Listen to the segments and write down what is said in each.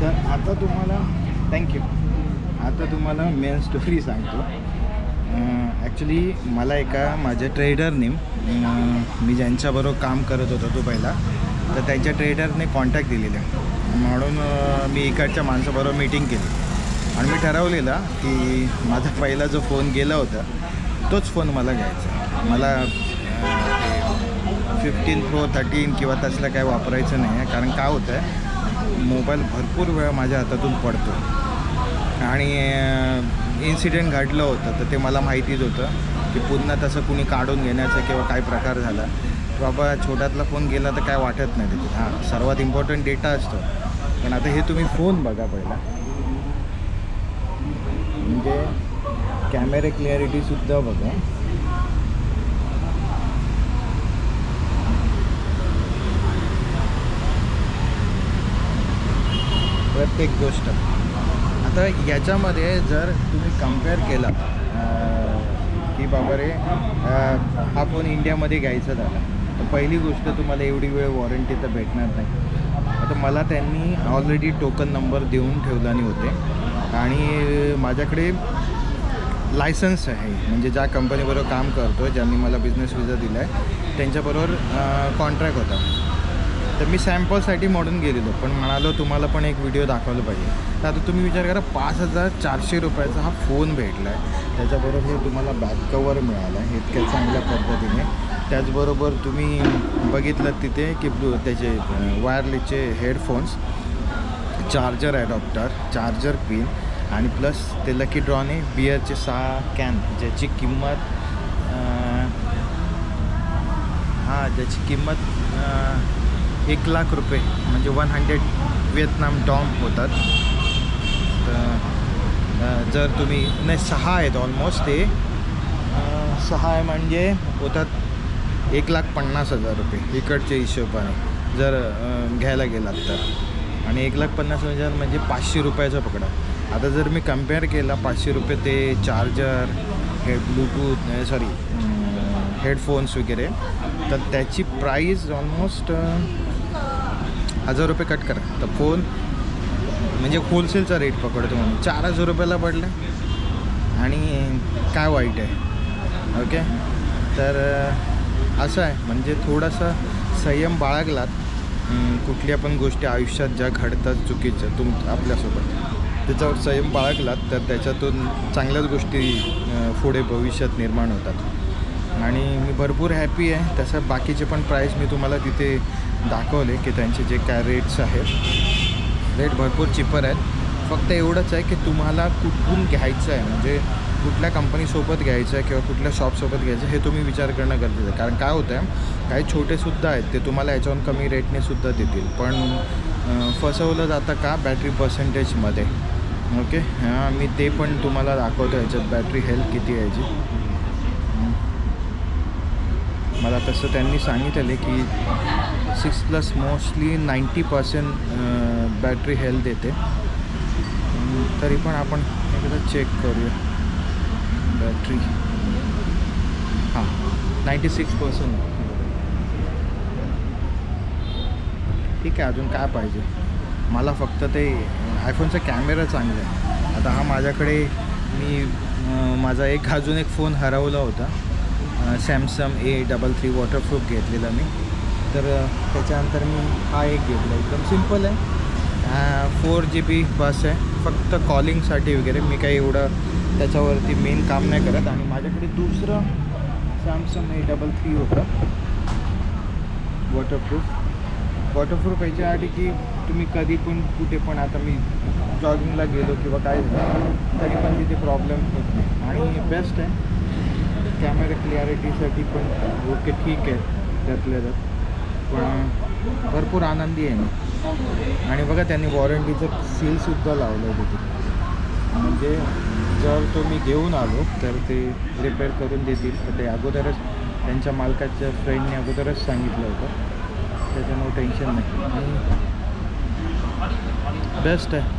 तर आता तुम्हाला थँक्यू आता तुम्हाला मेन स्टोरी सांगतो. ॲक्च्युली मला एका माझ्या ट्रेडरने मी ज्यांच्याबरोबर काम करत होतो तो पहिला तर त्यांच्या ट्रेडरने कॉन्टॅक्ट दिलेला म्हणून मी इकडच्या माणसाबरोबर मीटिंग केली. आणि मी ठरवलेला की माझा पहिला जो फोन गेला होता तोच फोन मला घ्यायचा. मला फिफ्टीन प्रो थर्टीन किंवा तसलं काय वापरायचं नाही आहे कारण काय होतं आहे मोबाईल भरपूर वेळा माझ्या हातातून पडतो. आणि इन्सिडेंट घडलं होतं तर ते मला माहितीच होतं की पुन्हा तसं कुणी काढून घेण्याचं किंवा काय प्रकार झाला. बाबा छोट्यातला फोन गेला तर काय वाटत नाही त्याच्यात हां सर्वात इम्पॉर्टंट डेटा असतो. पण आता हे तुम्ही फोन बघा पहिला. म्हणजे कॅमेरे क्लॅरिटीसुद्धा बघा. एक गोष्ट. आता याच्यामध्ये जर तुम्ही कंपेअर केला की बाबा रे हा फोन इंडियामध्ये घ्यायचा झाला. तर पहिली गोष्ट तुम्हाला एवढी वेळ वॉरंटी तर भेटणार नाही. आता मला त्यांनी ऑलरेडी टोकन नंबर देऊन ठेवलानी होते. आणि माझ्याकडे लायसन्स आहे. म्हणजे ज्या कंपनीबरोबर काम करतो ज्यांनी मला बिझनेस विजा दिला आहे त्यांच्याबरोबर कॉन्ट्रॅक्ट होता. तर मी सॅम्पलसाठी म्हणून गेलेलो. पण म्हणालो तुम्हाला पण एक व्हिडिओ दाखवलं पाहिजे. तर आता तुम्ही विचार करा पाच हजार चारशे रुपयाचा हा फोन भेटला आहे त्याच्याबरोबर हे तुम्हाला बॅक कवर मिळालं आहे. इतक्या चांगल्या पद्धतीने. त्याचबरोबर तुम्ही बघितलं तिथे की ब्लू त्याचे वायरलेसचे headphones charger adapter charger pin आणि प्लस ते लकी ड्रॉने बियरचे सहा कॅन ज्याची किंमत हां ज्याची किंमत एक लाख रुपये म्हणजे वन हंड्रेड व्हिएतनाम डॉम होतात. तर जर तुम्ही नाही सहा आहेत ऑलमोस्ट ते. सहा आहे म्हणजे होतात एक लाख पन्नास हजार रुपये इकडच्या हिशोबाने जर घ्यायला गेलात तर. आणि एक लाख पन्नास हजार म्हणजे पाचशे रुपयाचा पकडा. आता जर मी कंपेअर केला पाचशे रुपये ते चार्जर हे ब्लूटूथ सॉरी हेडफोन्स वगैरे तर त्याची प्राईज ऑलमोस्ट हजार रुपये कट करा. तर फोन म्हणजे होलसेलचा रेट पकडतो म्हणून. चार हजार रुपयाला पडला. आणि काय वाईट आहे. ओके तर असं आहे. म्हणजे थोडासा संयम बाळगलात कुठल्या पण गोष्टी आयुष्यात ज्या घडतात चुकीच्या तुम आपल्यासोबत. त्याच्यावर संयम बाळगलात तर त्याच्यातून चांगल्याच गोष्टी पुढे भविष्यात निर्माण होतात. आणि मी भरपूर हॅपी आहे. तसं बाकीचे पण प्राईस मी तुम्हाला तिथे दाखवले की त्यांचे जे काय रेट्स आहेत. रेट भरपूर चिपर आहेत. फक्त एवढंच आहे की तुम्हाला कुठून घ्यायचं आहे? म्हणजे कुठल्या कंपनीसोबत घ्यायचं आहे किंवा कुठल्या शॉपसोबत घ्यायचं आहे हे तुम्ही विचार करणं गरजेचं आहे. कारण काय होतं आहे काही छोटेसुद्धा आहेत ते तुम्हाला याच्याहून कमी रेटने सुद्धा देतील. पण फसवलं जातं का? बॅटरी पर्सेंटेजमध्ये ओके हां मी ते पण तुम्हाला दाखवतो. याच्यात बॅटरी हेल्थ किती आहे याची. मला तसं त्यांनी सांगितलं की six plus mostly ninety percent battery health देते. तरी पण आपण एकदा चेक करूया. बॅटरी हां नाईंटी सिक्स पर्सेंट ठीक आहे अजून काय पाहिजे? मला फक्त ते आयफोनचा कॅमेरा चांगला आहे. आता हा माझ्याकडे मी माझा एक अजून एक फोन हरवला होता. Samsung A double three waterproof घेतलेला मी. तर त्याच्यानंतर मी हा एक घेतला. एकदम सिंपल आहे. फोर जी बी बस आहे. फक्त कॉलिंगसाठी वगैरे. मी काही एवढं त्याच्यावरती मेन काम नाही करत. आणि माझ्याकडे दुसरं सॅमसंग ए डबल थ्री होतं. वॉटरप्रूफ वॉटरप्रूफ याच्यासाठी की तुम्ही कधी पण कुठे पण आता मी जॉगिंगला गेलो किंवा काय झालं तरी पण तिथे प्रॉब्लेम होत नाही. आणि बेस्ट आहे कॅमेरा क्लिअरिटीसाठी पण ओके ठीक आहे त्यातल्या त्यात. पण भरपूर आनंदी आहे मी. आणि बघा त्यांनी वॉरंटीचं सीलसुद्धा लावलं आहे तिथे. म्हणजे जर तो मी घेऊन आलो तर ते रिपेअर करून देतील. तर ते अगोदरच त्यांच्या मालकाच्या फ्रेंडने अगोदरच सांगितलं होतं. त्याच्यामुळे टेन्शन नाही. बेस्ट आहे.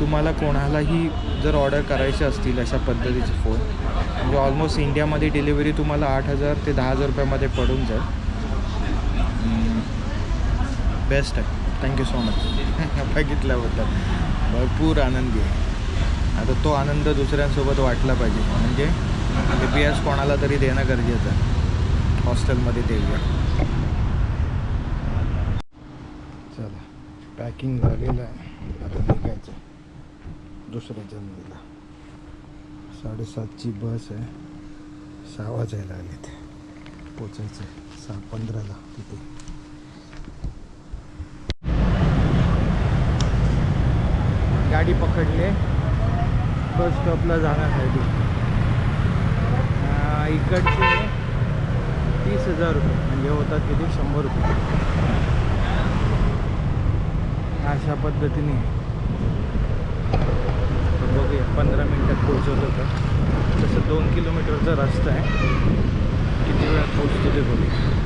तुम्हाला कोणालाही जर ऑर्डर करायचे असतील अशा पद्धतीचे फोन म्हणजे ऑलमोस्ट इंडियामध्ये डिलिव्हरी तुम्हाला आठ हजार ते दहा हजार रुपयामध्ये पडून जाईल. बेस्ट आहे. थँक्यू सो मच बघितल्याबद्दल भरपूर आनंदी आहे. आता तो आनंद दुसऱ्यांसोबत वाटला पाहिजे. म्हणजे ए पी एस कोणाला तरी देणं गरजेचं आहे. हॉस्टेलमध्ये देऊया. चला. पॅकिंग झालेलं आहे. आता निघायचं. दुसऱ्या जन्मीला साडेसातची बस आहे. सहा वाजायला आले ते. पोचायचं आहे सहा पंधराला तिथे. गाडी पकडली. बस स्टॉपला जाण्यासाठी इकडचे तीस हजार रुपये. म्हणजे होतात किती? शंभर रुपये. अशा पद्धतीने. बघूया पंधरा मिनटात पोहोचवत होतं तसं दोन किलोमीटरचा रस्ता आहे. किती वेळात पोहोचतो ते बघूया.